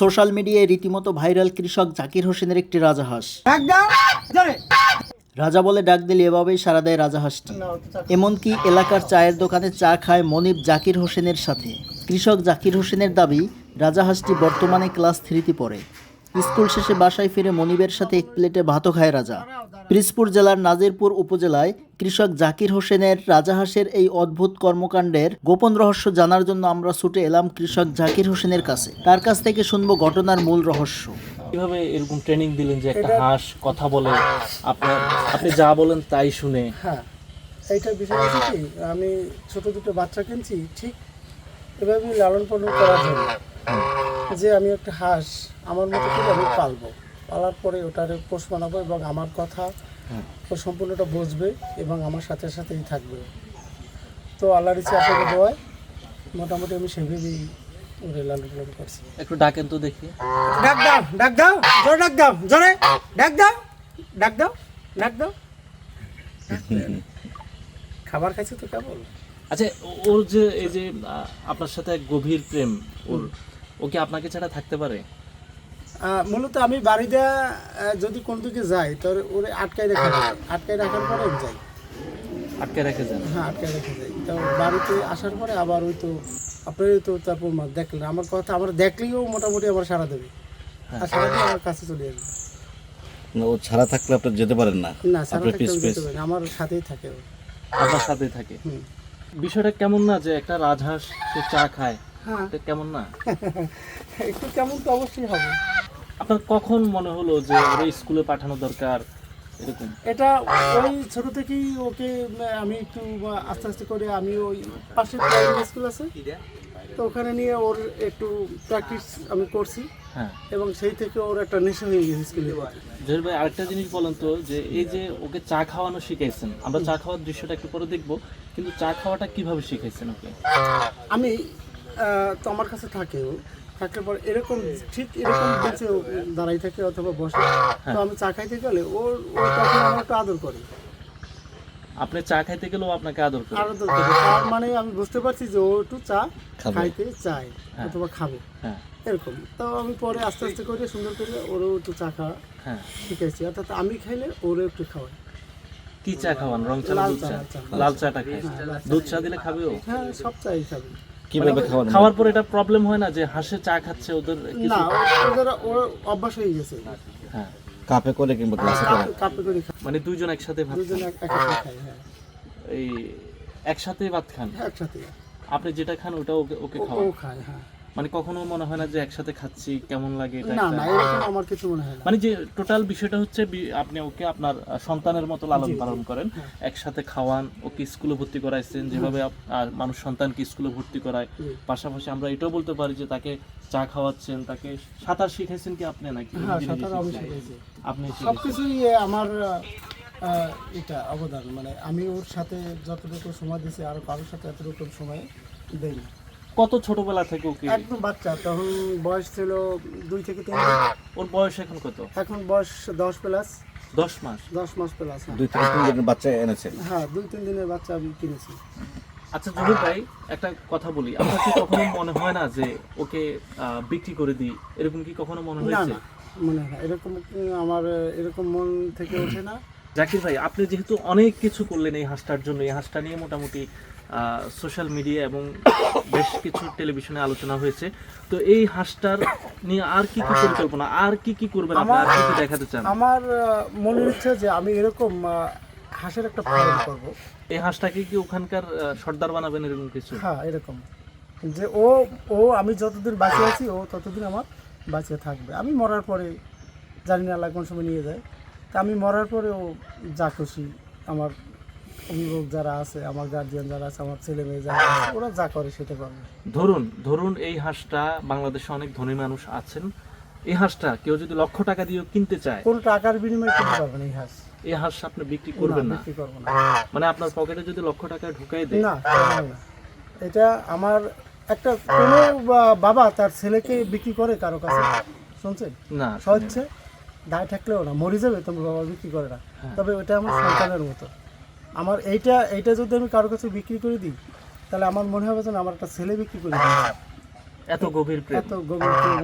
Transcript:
Social মিডিয়ায় রীতিমতো viral কৃষক জাকির হোসেনের একটি রাজাহাঁস রাজা বলে ডাক দিলে এভাবেই সারা দেয় রাজাহাঁসটি এমনকি এলাকার চায়ের দোকানে চা খায় মনিব জাকির হোসেনের সাথে। কৃষক জাকির হোসেনের দাবি রাজাহাঁসটি বর্তমানে ক্লাস থ্রিতে পড়ে। স্কুল শেষে বাসায় ফিরে মনিবের সাথে এক প্লেটে ভাতও খায় রাজা। পিরিজপুর জেলার নাজিরপুর উপজেলায় কৃষক জাকির হোসেনের রাজাহাঁসের এই অদ্ভুত কর্মকাণ্ডের গোপন রহস্য জানার জন্য আমরা ছুটে এলাম কৃষক জাকির হোসেনের কাছে। তার কাছ থেকে শুনব ঘটনার মূল রহস্য। কীভাবে এরকম ট্রেনিং দিলেন যে একটা হাঁস কথা বলে আপনার আপনি যা বলেন তাই শুনে। হ্যাঁ এইটার বিষয় হচ্ছে কি আমি ছোট দুটো বাচ্চা কিনছি ঠিক এভাবে লালন পালন করার জন্য। যে আমি একটা হাঁস আমার মতো করে আমি পালবো। পালার পরে ওটার পোষ বানাবো এবং আমার কথা ও সম্পূর্ণটা বুঝবে এবং আমার সাথে সাথেই থাকবে। তো আল্লাহর ইচ্ছে আপনাকে দেওয়ায় মোটামুটি আমি সেভাবেই ওরে লালন পালন করছি। একটু ডাকেন তো দেখি। ডাক দাও ডাক দাও জোরে ডাক দাও জোরে ডাক দাও ডাক দাও ডাক দাও। খাবার খাইছো তো কেমন আচ্ছা ওর যে এই যে আপনার সাথে গভীর প্রেম ওর ও কি আপনাকে ছাড়া থাকতে পারে? মূলত আমি বাড়িতে যদি কোন দিকে যাই তাহলে ওরে আটকাই রাখা যায় আটকাই রাখার পরে আমি যাই। আটকে রেখে যান? হ্যাঁ আটকাই রেখে যাই। তো বাড়িতে আসার পরে আবার ওই তো আপনার তো তারপর মা দেখলেন। আমার কথা আমার দেখলেও মোটামুটি আমার সারা দেবে। আর সারা দিয়ে আমার কাছে চলে আসবে। না, ও ছাড়া থাকলে আপনি যেতে পারেন না? না যেতে পারি আমার সাথেই থাকে ও। আপনার সাথে থাকে। হুম। বিষয়টা কেমন না যে একটা রাজহাঁস সে চা খায়। হ্যাঁ। এটা কেমন না? একটু কেমন তো অবশ্যই হবে। আপনার কখন মনে হলো যে ওর স্কুলে পাঠানো দরকার এরকম? এটা ওই ছোট থেকেই ওকে আমি একটু আস্তে আস্তে করে আমি ওই পাশে প্রাইমারি স্কুল আছে। তো ওখানে নিয়ে ওর একটু প্র্যাকটিস আমি করছি। হ্যাঁ। এবং সেই থেকে ওর একটা নেশা হয়ে গেছে স্কুলে। জহির ভাই আরেকটা জিনিস বলেন তো যে এই যে ওকে চা খাওয়ানো শিখাইছেন আমরা চা খাওয়ার দৃশ্যটা একটু পরে দেখব কিন্তু চা খাওয়াটা কীভাবে শিখাইছেন ওকে? আমি তো আমার কাছে থাকে ও থাকলে পর এরকম ঠিক এরকম বেঁচে দাঁড়াই থাকে অথবা বসে তো আমি চা খাইতে গেলে ওর ও তখন আমার একটু আদর করে। আপনি চা খাইতে গেলেও আপনাকে আদর করে। আদর করে। তার মানে আমি বুঝতে পারছি যে ও একটু চা খাইতে চায় হ্যাঁ। অথবা খাবে। হ্যাঁ। এরকম। তো আমি পরে আস্তে আস্তে করে সুন্দর করে ওরও একটু চা খাওয়া হ্যাঁ। শিখেছি। অর্থাৎ আমি খাইলে ওরও একটু খাওয়াই কি চা খাওয়ান? রং চা লাল চা, চা? লাল চা। লাল চাটা খায় দুধ চা দিলে খাবে ও? হ্যাঁ সব চাই খাবে। কীভাবে খাওয়ান খাওয়ার পর এটা প্রবলেম হয় না যে হাসে চা খাচ্ছে ওদের কিছু? না ওদের অভ্যাস হয়ে গেছে। হ্যাঁ কাপে করে কিংবা গ্লাসে করে? কাপে- করে মানে দুইজন একসাথে ভাত দুইজন একসাথে খায় হ্যাঁ। এই একসাথে ভাত খান? একসাথে। আপনি যেটা খান ওটা ওকে ওকে ও- ও খায় হ্যাঁ। মানে কখনো মনে হয় না যে একসাথে খাচ্ছি কেমন লাগে এটা না না এরকম আমার কিছু মনে হয় না। মানে যে টোটাল বিষয়টা হচ্ছে আপনি ওকে আপনার সন্তানের মতো লালন পালন করেন। একসাথে খাওয়ান ওকে স্কুলে ভর্তি করাইছেন যেভাবে মানুষ সন্তানকে স্কুলে ভর্তি করায়। পাশাপাশি আমরা এটাও বলতে পারি যে তাকে চা খাওয়াচ্ছেন তাকে সাঁতার শিখাইছেন কি আপনি নাকি? হ্যাঁ নিজে নিজে সাঁতার আমি শিখেছি আপনি সব আমার এটা অবদান। মানে আমি ওর সাথে যতটুকু সময় দিয়েছি আর কারোর সাথে এতটুকু সময় দেই না কত ছোটবেলা থেকে ওকে একদম বাচ্চা তখন বয়স ছিল দুই থেকে তিন ওর বয়স এখন কত? এখন বয়স দশ প্লাস। দশ মাস? দশ মাস প্লাস হ্যাঁ। দুই তিন দিনের বাচ্চা এনেছেন। হ্যাঁ দুই তিন দিনের বাচ্চা আমি কিনেছি। আচ্ছা জহুর ভাই একটা কথা বলি। আপনার কি কখনো মনে হয় না যে ওকে আহ, বিক্রি করে দিই? এরকম কি কখনো মনে হয়েছে? না মনে হয় না। এরকম আমার এরকম মন থেকে ওঠে না? জাকির ভাই আপনি যেহেতু অনেক কিছু করলেন এই হাঁসটার জন্য এই হাঁসটা নিয়ে মোটামুটি সোশ্যাল মিডিয়া এবং বেশ কিছু টেলিভিশনে আলোচনা হয়েছে। তো এই হাঁসটার নিয়ে আর কি কি পরিকল্পনা আর কি কি করবেন আপনি আর কি দেখাতে চান? আমার আহ, মনের ইচ্ছা যে আমি এরকম হাঁসের একটা ফার্ম করব। এই হাঁসটাকে কি ওখানকার সর্দার বানাবেন এরকম কিছু? হ্যাঁ এরকম। যে ও ও আমি যতদিন বাঁচে আছি ও ততদিন আমার বাঁচে থাকবে। আমি মরার পরে জানি না আল্লাহ কোন সময় নিয়ে যায়। তা আমি মরার পরে ও যা খুশি আমার অভিভাবক যারা আছে আমার গার্জিয়ান যারা আছে আমার ছেলে মেয়ে যারা আছে ওরা যা করে সেটা করবে ধরুন ধরুন এই হাঁসটা বাংলাদেশে অনেক ধনী মানুষ আছেন। এই হাঁসটা কেউ যদি লক্ষ টাকা দিয়ে কিনতে চায় কোন টাকার বিনিময়ে কিনতে পারবে না এই হাঁস? এই হাঁস আপনি বিক্রি করবেন না বিক্রি করব না। মানে আপনার পকেটে যদি লক্ষ টাকা ঢুকাই দেয়। না এটা আমার একটা কোনো বাবা তার ছেলেকে বিক্রি করে কারও কাছে। শুনছেন? না। হচ্ছে দায় থাকলেও না মরে যাবে তোমার বাবা বিক্রি করে না। তবে ওটা আমার সন্তানের মতো। আমার এইটা এইটা যদি আমি কারও কাছে বিক্রি করে দিই তাহলে আমার মনে হবে যেন আমার একটা ছেলে বিক্রি করে দিই এত গভীর এত গভীর প্রেম